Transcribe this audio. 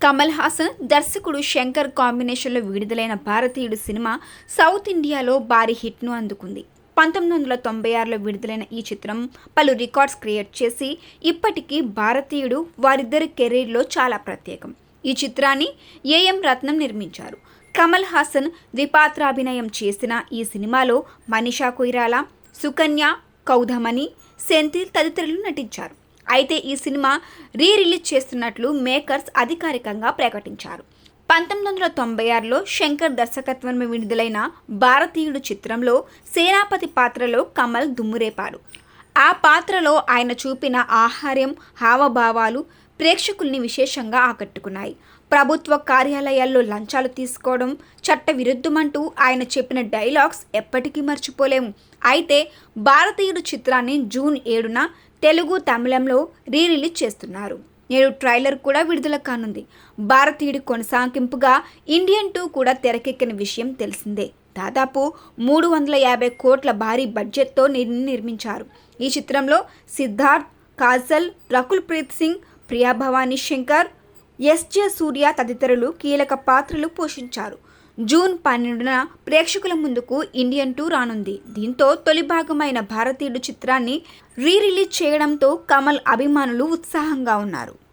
కమల్ హాసన్ దర్శకుడు శంకర్ కాంబినేషన్లో విడుదలైన భారతీయుడు సినిమా సౌత్ ఇండియాలో భారీ హిట్ను అందుకుంది. పంతొమ్మిది వందల తొంభై ఆరులో విడుదలైన ఈ చిత్రం పలు రికార్డ్స్ క్రియేట్ చేసి ఇప్పటికీ భారతీయుడు వారిద్దరి కెరీర్లో చాలా ప్రత్యేకం. ఈ చిత్రాన్ని ఏఎం రత్నం నిర్మించారు. కమల్ హాసన్ ద్విపాత్రాభినయం చేసిన ఈ సినిమాలో మనీషా కొయిరాలా సుకన్య కౌధమణి సెంథిల్ తదితరులు నటించారు. అయితే ఈ సినిమా రీ రిలీజ్ చేస్తున్నట్లు మేకర్స్ అధికారికంగా ప్రకటించారు. పంతొమ్మిది వందల తొంభై ఆరులో శంకర్ దర్శకత్వంలో విడుదలైన భారతీయుడు చిత్రంలో సేనాపతి పాత్రలో కమల్ దుమ్మురేపారు. ఆ పాత్రలో ఆయన చూపిన ఆహార్యం హావభావాలు ప్రేక్షకుల్ని విశేషంగా ఆకట్టుకున్నాయి. ప్రభుత్వ కార్యాలయాల్లో లంచాలు తీసుకోవడం చట్ట విరుద్ధమంటూ ఆయన చెప్పిన డైలాగ్స్ ఎప్పటికీ మర్చిపోలేము. అయితే భారతీయుడు చిత్రాన్ని జూన్ ఏడున తెలుగు తమిళంలో రీ రిలీజ్ చేస్తున్నారు. నేడు ట్రైలర్ కూడా విడుదల కానుంది. భారతీయుడి కొనసాగింపుగా ఇండియన్ టూ కూడా తెరకెక్కిన విషయం తెలిసిందే. దాదాపు మూడు వందల యాభై కోట్ల భారీ బడ్జెట్తో నిర్మించారు. ఈ చిత్రంలో సిద్ధార్థ్ కాజల్ రకుల్ ప్రీత్ సింగ్ ప్రియా భవానీ శంకర్ ఎస్జే సూర్య తదితరులు కీలక పాత్రలు పోషించారు. జూన్ పన్నెండున ప్రేక్షకుల ముందుకు ఇండియన్ టూ రానుంది. దీంతో తొలి భాగమైన భారతీయుడు చిత్రాన్ని రీ రిలీజ్ చేయడంతో కమల్ అభిమానులు ఉత్సాహంగా ఉన్నారు.